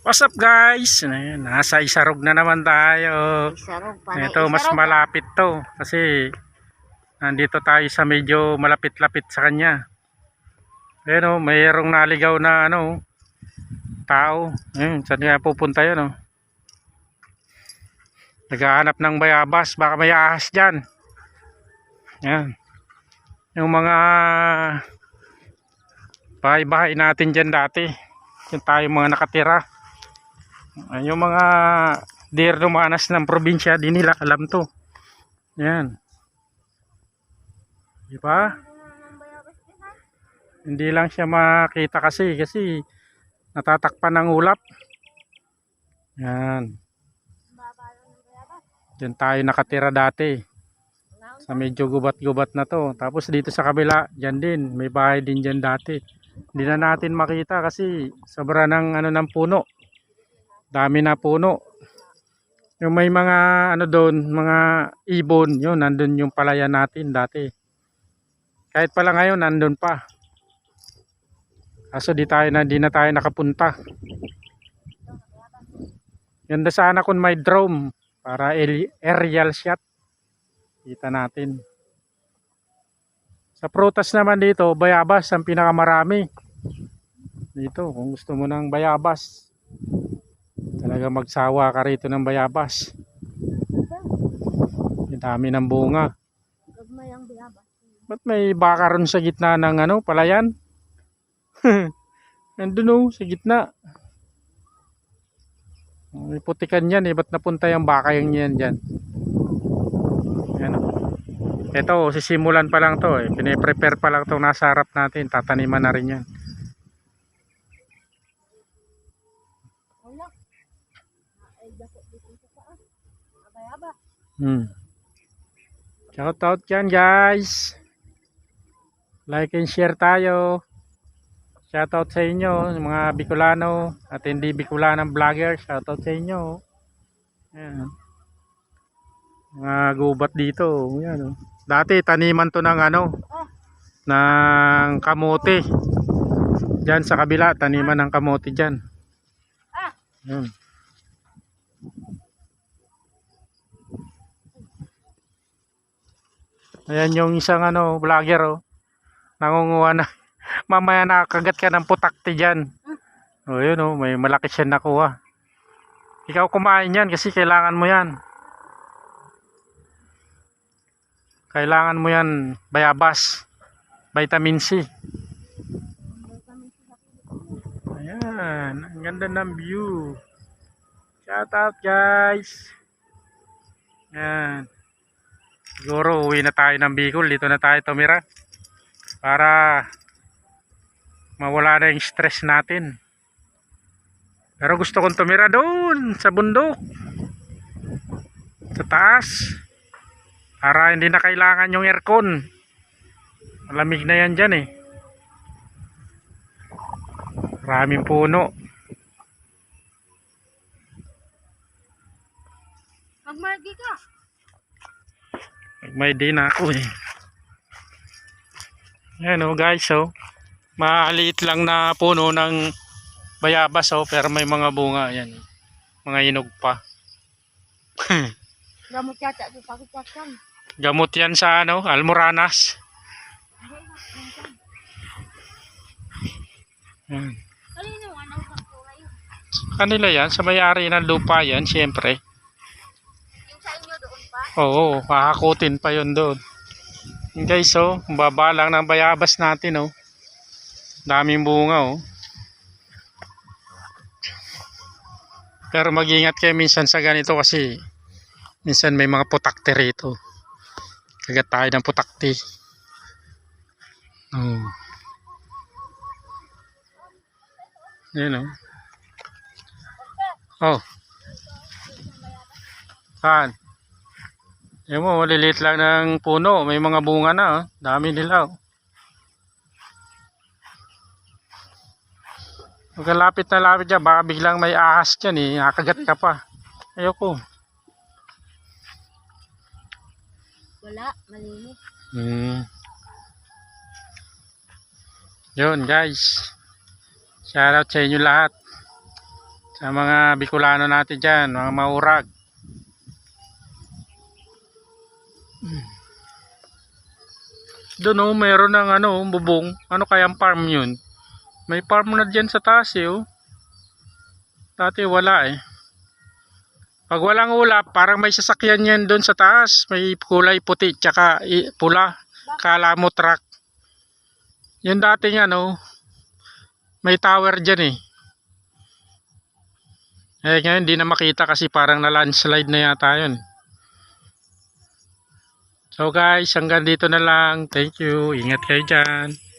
What's up guys? Nasa Isarog na naman tayo. Isarog pa Ito mas isarog. malapit to kasi nandito tayo sa medyo malapit-lapit sa kanya. Ayan o, mayroong naligaw na ano, tao. Ayun, saan kaya pupunta yun o? Naghahanap ng bayabas, baka may ahas dyan. Yan. Yung mga bahay-bahay natin dyan dati. Yung tayo mga nakatira. Yung mga deer lumanas ng probinsya, di nila alam to. Yan. Di ba? Hindi lang siya makita kasi, kasi natatakpan ng ulap. Yan. Diyan tayo nakatira dati. Sa medyo gubat-gubat na to. Tapos dito sa kabila, dyan din. May bahay din dyan dati. Hindi na natin makita kasi sobra ng ano ng puno. Dami na puno. Yung may mga ano doon, mga ibon, yun, nandun yung palayan natin dati. Kahit pala ngayon, nandun pa. Kaso di tayo na, di na tayo nakapunta. Ganda sana kung may drone para aerial shot. Kita natin. Sa prutas naman dito, bayabas ang pinakamarami. Dito, kung gusto mo ng bayabas, talaga magsawa ka rito ng bayabas. Ang dami ng bunga. Ba't may baka ron sa gitna ng ano, palayan? Nandun oh, sa gitna. May putikan yan eh. Ba't napunta yung baka yung yan dyan? Yan oh. Ito, sisimulan pa lang to eh. Pine-prepare pa lang to nasa harap natin. Tataniman na rin yan. Wala. Ay, dako dito sa taas. Abay-aba. Hmm. Shout out dyan guys. Like and share tayo. Shout out sa inyo, mga Bicolano at hindi Bicolanang vlogger. Shout out sa inyo. Ayan. Mga gubat dito. Ayan, oh. Dati taniman to ng ano, ng kamote. Diyan sa kabila, taniman ng kamote diyan. Ah! Ayan. Ayan yung isang ano, vlogger oh. Nangunguha na. Mamaya nakakagat ka ng putakti dyan. O yun oh, may malaki siya nakuha. Ikaw kumain yan kasi kailangan mo yan. Kailangan mo yan bayabas. Vitamin C. Ayan, ang ganda ng view. Shout out guys. Ayan. Siguro uwi na tayo ng Bicol. Dito na tayo tumira. Para mawala na yung stress natin. Pero gusto kong tumira doon sa bundok. Sa taas. Para hindi na kailangan yung aircon. Malamig na yan dyan eh. Maraming puno. Magmargi ka. May din ako eh. Ayan oh guys oh. Maliit lang na puno ng bayabas oh pero may mga bunga yan. Mga hinog pa. Gamot yata. Gamot yan sa ano, almoranas. Yan. Ano? Kanila yan, sa may-ari ng lupa yan, siyempre. Yung sa inyo doon pa? Oo, kakakutin pa yun doon. Guys, oh, baba lang ng bayabas natin, oh. Daming bunga, oh. Pero mag-ingat kayo minsan sa ganito kasi minsan may mga putakte rito. Kagat tayo ng putakte. Oh. Yan, oh. Oh. Saan? Yan mo, maliliit lang ng puno. May mga bunga na. Oh. Dami nila. Oh. Huwag kang lapit na lapit dyan. Baka biglang may ahas dyan eh. Nakagat ka pa. Ayoko. Wala, malinis. Hmm. Yun guys. Shoutout sa inyo lahat. Sa mga Bicolano natin dyan, mga maurag. Doon oh, meron ng ano, bubong. Ano kayang farm yun? May farm na dyan sa taas eh oh. Dati wala eh. Pag walang ulap, parang may sasakyan yan doon sa taas. May kulay puti tsaka pula. Kala mo truck. Yung dating ano, may tower dyan eh. Eh ngayon hindi na makita kasi parang na landslide na yata yun. So guys, hanggang dito na lang. Thank you. Ingat kayo dyan.